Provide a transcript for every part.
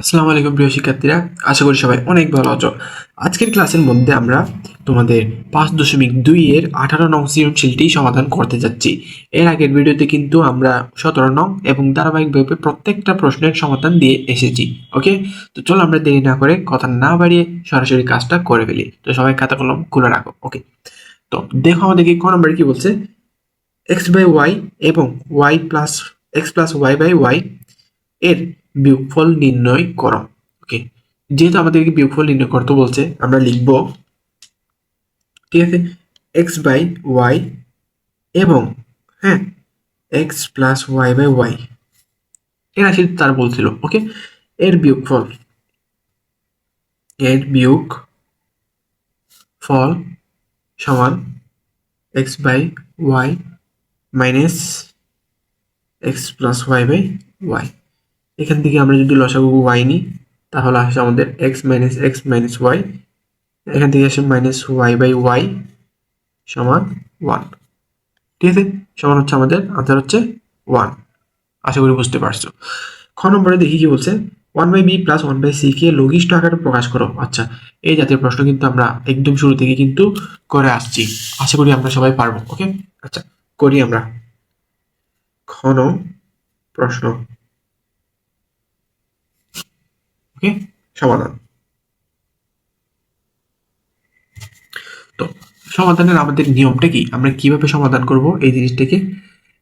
আসসালামু আলাইকুম প্রিয় শিক্ষার্থীরা, আশা করি সবাই অনেক ভালো আছো। আজকের ক্লাসের মধ্যে আমরা তোমাদের পাঁচ দশমিক দুই এর আঠারো নং সৃজনশীলটি সমাধান করতে যাচ্ছি। এর আগের ভিডিওতে কিন্তু আমরা সতেরো নং এবং ধারাবাহিকভাবে প্রত্যেকটা প্রশ্নের সমাধান দিয়ে এসেছি, ওকে? তো চলো আমরা দেরি না করে কথা না বাড়িয়ে সরাসরি কাজটা করে ফেলি। তো সবাই খাতা কলম খুলে রাখো, ওকে? তো দেখো আমাদেরকে ক নম্বরে কি বলছে? এক্স বাই ওয়াই এবং y plus x plus y by y এর বিয়োগফল নির্ণয় করো ওকে যেহেতু আমাদেরকে বিয়োগফল নির্ণয় করতে বলছে, আমরা লিখব, ঠিক আছে? এক্স বাই ওয়াই এবং হ্যাঁ x plus y by y এর রাশি তার বলছিল ওকে এর বিয়োগফল, এর বিয়োগ ফল সমান x by y minus x plus y by y এখান থেকে আমরা যদি লসাগু ওয়াই নিই, তাহলে আসে আমাদের x minus x minus y এখান থেকে আসে মাইনাস ওয়াই বাই ওয়াই সমান ওয়ান ঠিক আছে? সমান হচ্ছে আমাদের আনসার হচ্ছে ওয়ান আশা করি বুঝতে পারছ। খ নম্বরে দেখি কি বলছে? One by b plus one by c কে লঘিষ্ঠ আকারে প্রকাশ করো। আচ্ছা এই জাতীয় প্রশ্ন কিন্তু আমরা একদম শুরু থেকে কিন্তু করে আসছি। আশা করি আমরা সবাই পারব ওকে আচ্ছা করি আমরা। খন প্রশ্ন ওকে সমাধান। তো সমাধানের আমাদের নিয়মটা কি? আমরা কীভাবে সমাধান করব এই জিনিসটাকে?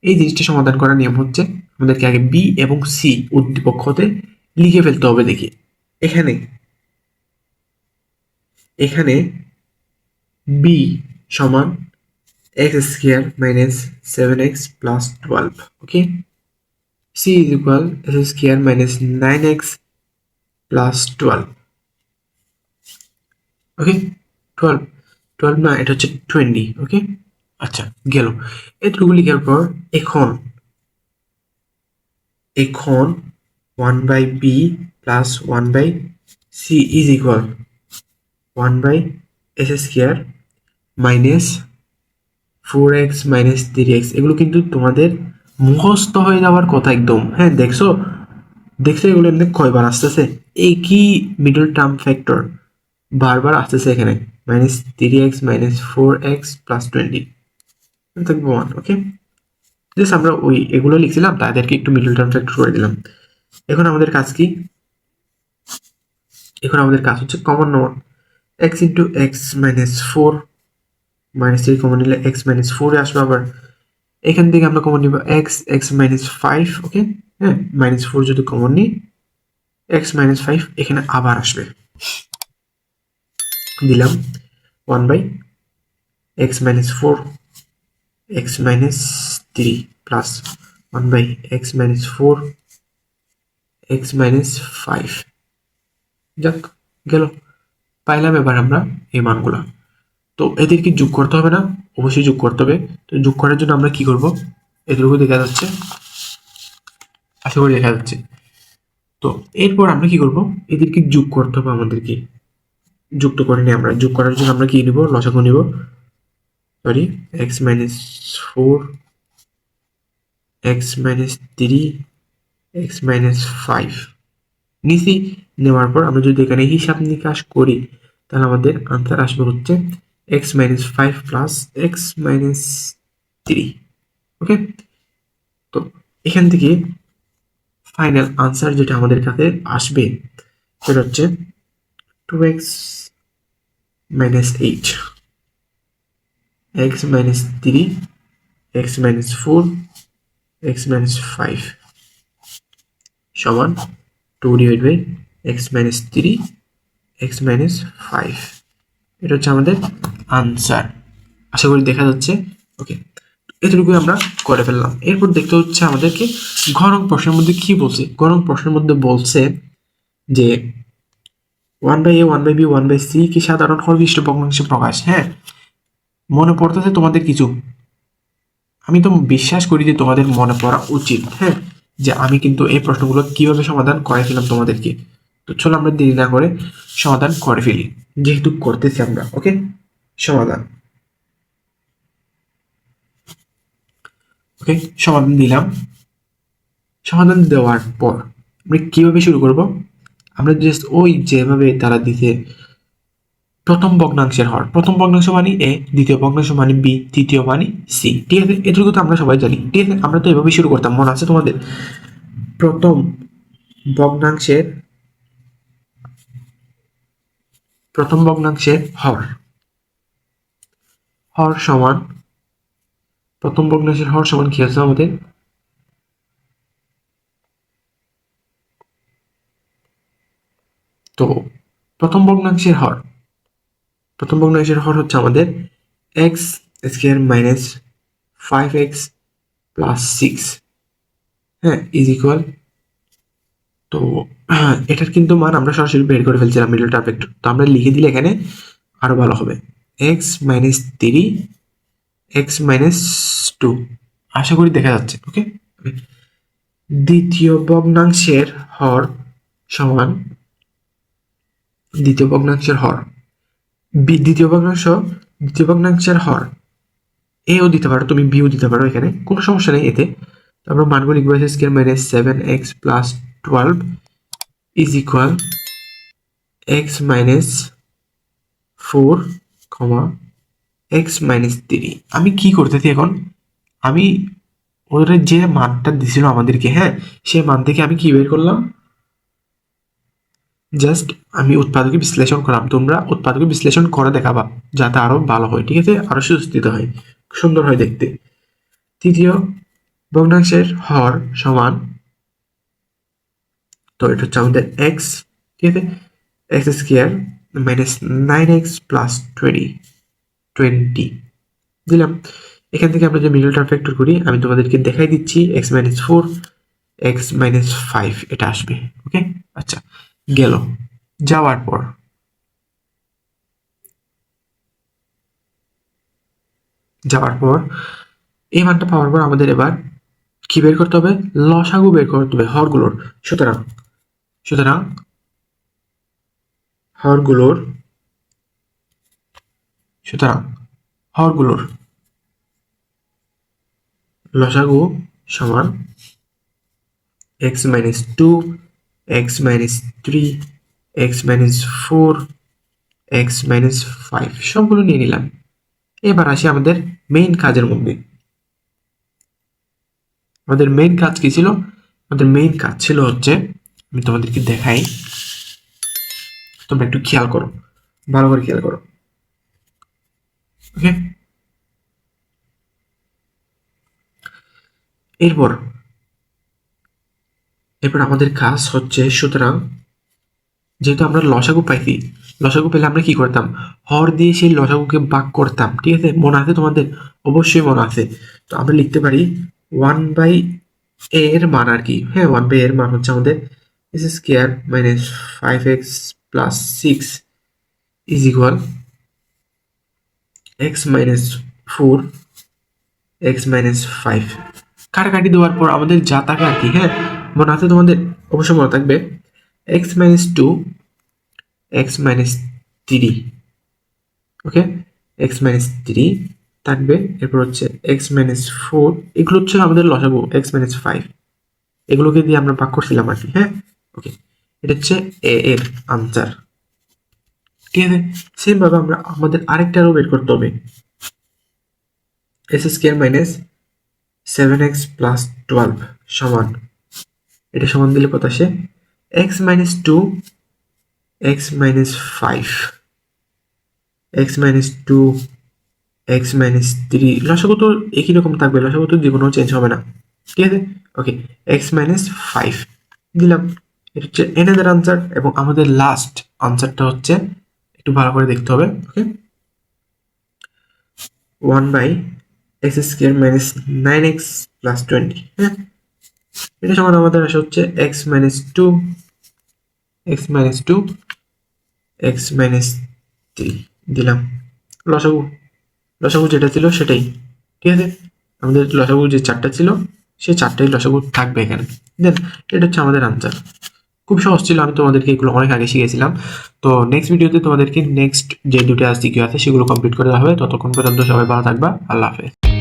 এই জিনিসটা সমাধান করার নিয়ম হচ্ছে আমাদেরকে আগে বি এবং সি উদ্দীপক হতে লিখে ফেলতে হবে দেখি। এখানে এখানে বি সমান x square minus seven x plus twelve okay c is equal x square minus nine x plus twelve okay twelve twelve না, এটা হচ্ছে টোয়েন্টি ওকে আচ্ছা গেল। এটুকু লিখার পর এখন এখন one by b plus one by c is equal one by s square minus four x minus three x এগুলো কিন্তু তোমাদের মুখস্থ হয়ে যাওয়ার কথা একদম। হ্যাঁ দেখছ? দেখছ এগুলো এমনি কয়বার আসতেছে? একই মিডল টার্ম ফ্যাক্টর বারবার আসতেছে এখানে। Minus three x minus four x plus twenty থাকবে ওয়ান ওকে জাস্ট আমরা ওই এগুলো লিখছিলাম, তাদেরকে একটু মিডল টার্ম ফ্যাক্টর করে দিলাম। এখন আমাদের কাজ কি? এখন আমাদের কাজ হচ্ছে কমন নেওয়া x into x minus four minus three common নিলে এক্স মাইনাস ফোরে আসবে আবার। এখান থেকে আমরা কমন নিব x x minus five okay হ্যাঁ মাইনাস ফোর যদি কমন নিই এক্স মাইনাস ফাইভ এখানে আবার আসবে। দিলাম one by x minus four x minus three plus one by x minus four x minus five যাক, গেল। পাইলাম এবার আমরা এই মানগুলা। তো এদেরকে যোগ করতে হবে না, অবশ্যই যোগ করতে হবে। তো যোগ করার জন্য আমরা কি করব? এদেরকে দেখা যাচ্ছে। আশা করি দেখা যাচ্ছে। তো এরপর আমরা কি করব? এদেরকে যোগ করতে হবে আমাদেরকে। যুক্ত করে নিই আমরা, যোগ করার জন্য আমরা কি নিব? লসাগু নিব। Sorry x minus four x minus three x minus five নিচে নেওয়ার পর আমরা যদি এখানে হিসাব নিকাশ করি, তাহলে আমাদের আনসার আসবে হচ্ছে x minus five plus x minus three okay তো এখান থেকে ফাইনাল আনসার যেটা আমাদের কাছে আসবে, সেটা হচ্ছে two x minus eight x minus three x minus four x minus five সমান two divide by x minus three x minus five এটা হচ্ছে আমাদের আনসার আশা করি দেখা যাচ্ছে। ওকে এতটুকু আমরা করে ফেললাম। এরপর দেখতে হচ্ছে আমাদেরকে ঘরং প্রশ্নের মধ্যে কি বলছে? ঘরং প্রশ্নের মধ্যে বলছে যে one by a one by b one by c কি সাধারণ হরবিষ্ট ভগ্নাংশে প্রকাশ? হ্যাঁ। মনে পড়তেছে তোমাদের কিছু। আমি তো বিশ্বাস করি যে তোমাদের মনে পড়া উচিত। হ্যাঁ। যে আমি কিন্তু এই প্রশ্নগুলো কীভাবে সমাধান করে ফেলাম তোমাদেরকে। তো চলো আমরা দেরি না করে সমাধান করে ফেলি। যেহেতু করতেছি আমরা ওকে সমাধান। ওকে সমাধান দিলাম। সমাধান দেওয়ার পর আমরা কীভাবে শুরু করব? আমরা জাস্ট ওই যেভাবে তারা দিতে প্রথম ভগ্নাংশের হর। প্রথম ভগ্নাংশ মানে এ, দ্বিতীয় ভগ্নাংশ মানে বি, তৃতীয় মানে সি। ঠিক আছে? এটুকু তো আমরা সবাই জানি। ঠিক আছে? আমরা তো এভাবে শুরু করতাম। মনে আছে তোমাদের? প্রথম ভগ্নাংশের প্রথম ভগ্নাংশের হর। হর সমান প্রথম ভগ্নাংশের হর সমান কি আছে আমাদের? তো প্রথম ভগ্নাংশের হর, প্রথম ভগ্নাংশের হর হচ্ছে আমাদের x square minus five x plus six হ্যাঁ ইজ ইকুয়াল তো এটার কিন্তু মান আমরা সরাসরি বের করে ফেলছিলাম মিডল টার্ম ভেক্টর তো আমরা লিখে দিলে এখানে আরও ভালো হবে। X minus three x two আশা করি দেখা যাচ্ছে ওকে দ্বিতীয় ভগ্নাংশের হর সমান, দ্বিতীয় ভগ্নাংশের হর। দ্বিতীয় ভগ্নাংশ, দ্বিতীয় ভগ্নাংশের হর। এও দিতে পারো, তুমি বিও দিতে পারো এখানে, কোনো সমস্যা নেই এতে। তারপর মানগুলো লিখব x square minus seven x plus twelve is equal x minus four comma x minus three আমি কি করতেছি এখন? আমি ওদের যে মানটা দিছিল আমাদেরকে হ্যাঁ সেই মান থেকে আমি কি বের করলাম? জাস্ট আমি উৎপাদকে বিশ্লেষণ করলাম তোমরা উৎপাদকে বিশ্লেষণ করে দেখাবা, যাতে আরও ভালো হয়, ঠিক আছে? আরও সুস্থিত হয়, সুন্দর হয় দেখতে। তৃতীয় ভগ্নাংশের হর সমান, তো এটা হচ্ছে আমাদের এক্স ঠিক আছে? X square minus nine x plus twenty twenty দিলাম এখান থেকে আমরা যে মিডল টার্ম ফ্যাক্টর করি, আমি তোমাদেরকে দেখাই দিচ্ছি x minus four x minus five এটা আসবে ওকে আচ্ছা গেল। যাওয়ার পর। যাওয়ার পর, এই মানটা পাওয়ার পর আমাদের এবার কি বের করতে হবে? লসাগু বের করতে হবে, হরগুলোর। সুতরাং সুতরাং, হরগুলোর সুতরাং হরগুলোর লসাগু সমান x minus two x minus three x minus four x minus five সবগুলো নিয়ে নিলাম। এবার আসি আমাদের মেইন কাজের মধ্যে। আমাদের মেইন কাজ কি ছিল? আমাদের মেইন কাজ ছিল হচ্ছে, আমি তোমাদেরকে দেখাই। তোমরা একটু খেয়াল করো, ভালো করে খেয়াল করো। এরপর এরপর আমাদের কাজ হচ্ছে সুতরাং যেহেতু আমরা লসাগু পাইছি, লসাগু পেলে আমরা কি করতাম? হর দিয়ে সেই লসাগুকে বাক করতাম, ঠিক আছে? মনে আছে তোমাদের? অবশ্যই মনে আছে। তো আমরা লিখতে পারি ওয়ান বাই এ এর মান আর কি। হ্যাঁ ওয়ান বাই এর মান হচ্ছে আমাদের s square minus five x plus six is equal x minus four x minus five কাটাকাটি দেওয়ার পর আমাদের যা থাকে আর কি হ্যাঁ? মনে আছে তোমাদের? অবশ্যই মনে থাকবে। X minus two x minus three okay x minus three থাকবে। এরপর হচ্ছে এক্স মাইনাস ফোর এগুলো হচ্ছে আমাদের লসাগু এক্স মাইনাস ফাইভ এগুলোকে দিয়ে আমরা ভাগ করছিলাম আর কি হ্যাঁ? ওকে এটা হচ্ছে এ এর আনসার ঠিক আছে সেম ভাবে আমরা আমাদের আরেকটা আরও বের করতে হবে। S square minus seven x plus twelve সমান। এটা সমান দিলে কত আসে? X minus two x minus five x minus two x minus three লসাগু তো একই রকম থাকবে, লসাগু তো জীবনেও চেঞ্জ হবে না। ঠিক আছে? ওকে এক্স মাইনাস ফাইভ দিলাম। এটা হচ্ছে এনাদের আনসার এবং আমাদের লাস্ট আনসারটা হচ্ছে একটু ভালো করে দেখতে হবে okay one by x square minus nine x plus twenty হ্যাঁ এটা সমান আমাদের আসে হচ্ছে x minus two x minus two x minus three দিলাম। লসাগু লসাগু যেটা ছিল সেটাই, ঠিক আছে? আমাদের লসাগু যে চারটা ছিল, সেই চারটাই লসাগু থাকবে এখানে। দেন এটা হচ্ছে আমাদের আনসার খুব সহজ ছিল, আমি তোমাদেরকে এগুলো অনেক আগে শিখেছিলাম। তো নেক্সট ভিডিওতে তোমাদেরকে নেক্সট যে দুটো দিকে আছে সেগুলো কমপ্লিট করে হবে। ততক্ষণ পর্যন্ত সবাই ভালো থাকবা। আল্লাহ হাফেজ।